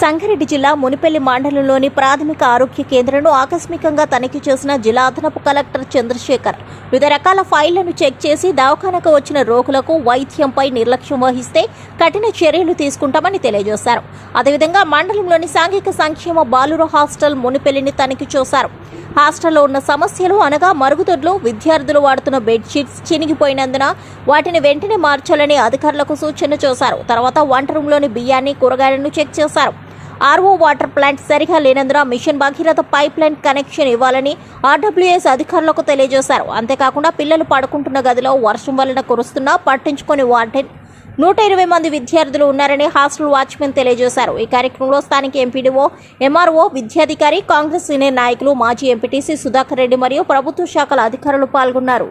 సంగారెడ్డి జిల్లా మునిపల్లి మండలంలోని ప్రాథమిక ఆరోగ్య కేంద్రంను ఆకస్మికంగా తనిఖీ చేసిన జిల్లా అదనపు కలెక్టర్ చంద్రశేఖర్ వివిధ రకాల ఫైళ్ళను చెక్ చేసి దవాఖానకు వచ్చిన రోగులకు వైద్యంపై నిర్లక్ష్యం వహిస్తే కఠిన చర్యలు తీసుకుంటామని తెలియజేశారు. అదేవిధంగా మండలంలోని సాంఘిక సంక్షేమ బాలుర హాస్టల్ మునిపల్లిని తనిఖీ చేశారు. హాస్టల్లో ఉన్న సమస్యలు అనగా మరుగుదొడ్లు విద్యార్థులు వాడుతున్న బెడ్షీట్స్ చినిగిపోయినందున వాటిని వెంటనే మార్చాలని అధికారులకు సూచన చేశారు. తర్వాత వంట రూమ్లోని బియ్యాన్ని కూరగాయలను చెక్ చేశారు. ఆర్ఓ వాటర్ ప్లాంట్ సరిగా లేనందున mission Bhagiratha pipe line connection ఇవ్వాలని ఆర్డబ్ల్యూఎస్ అధికారులకు తెలియజేశారు. అంతేకాకుండా పిల్లలు పడుకుంటున్న గదిలో వర్షం వలన కురుస్తున్నా పట్టించుకొని వార్డెన్ నూట ఇరవై మంది విద్యార్థులు ఉన్నారని హాస్టల్ వాచ్మెన్ తెలియజేశారు. ఈ కార్యక్రమంలో స్థానిక ఎంపీడీఓ ఎంఆర్ఓ విద్యాధికారి కాంగ్రెస్ సీనియర్ నాయకులు మాజీ ఎంపీటీసీ సుధాకర్ రెడ్డి మరియు ప్రభుత్వ శాఖల అధికారులు పాల్గొన్నారు.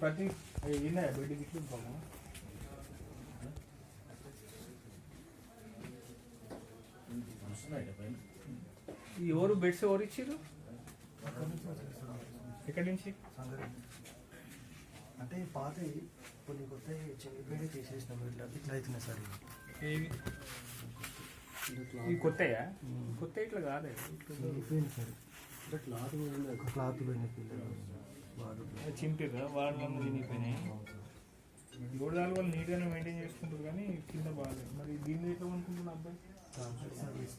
ప్రతి విన్నాయా బయట గిట్లు ఎవరు బెడ్స్ ఎవరు ఇచ్చారు ఎక్కడి నుంచి? అంటే పాత కొన్ని కొత్త చెనిపోయి తీసేసినాం ఇట్లా ఇట్లా అవుతున్నాయి సార్. ఏవి? ఈ కొత్తయా? కొత్త ఇట్లా కాదే. సార్. ఇట్లా క్లాత్ క్లాత్ పోయిన పిల్లలు. చింపిర్రా వాడు వంద తినిపోయినాయి. దాని వాళ్ళు నీట్గానే మెయింటైన్ చేసుకుంటారు కానీ కింద బాగాలేదు. మరి దీన్ని ఎట్లా అనుకుంటున్నా అబ్బాయి? సర్వీస్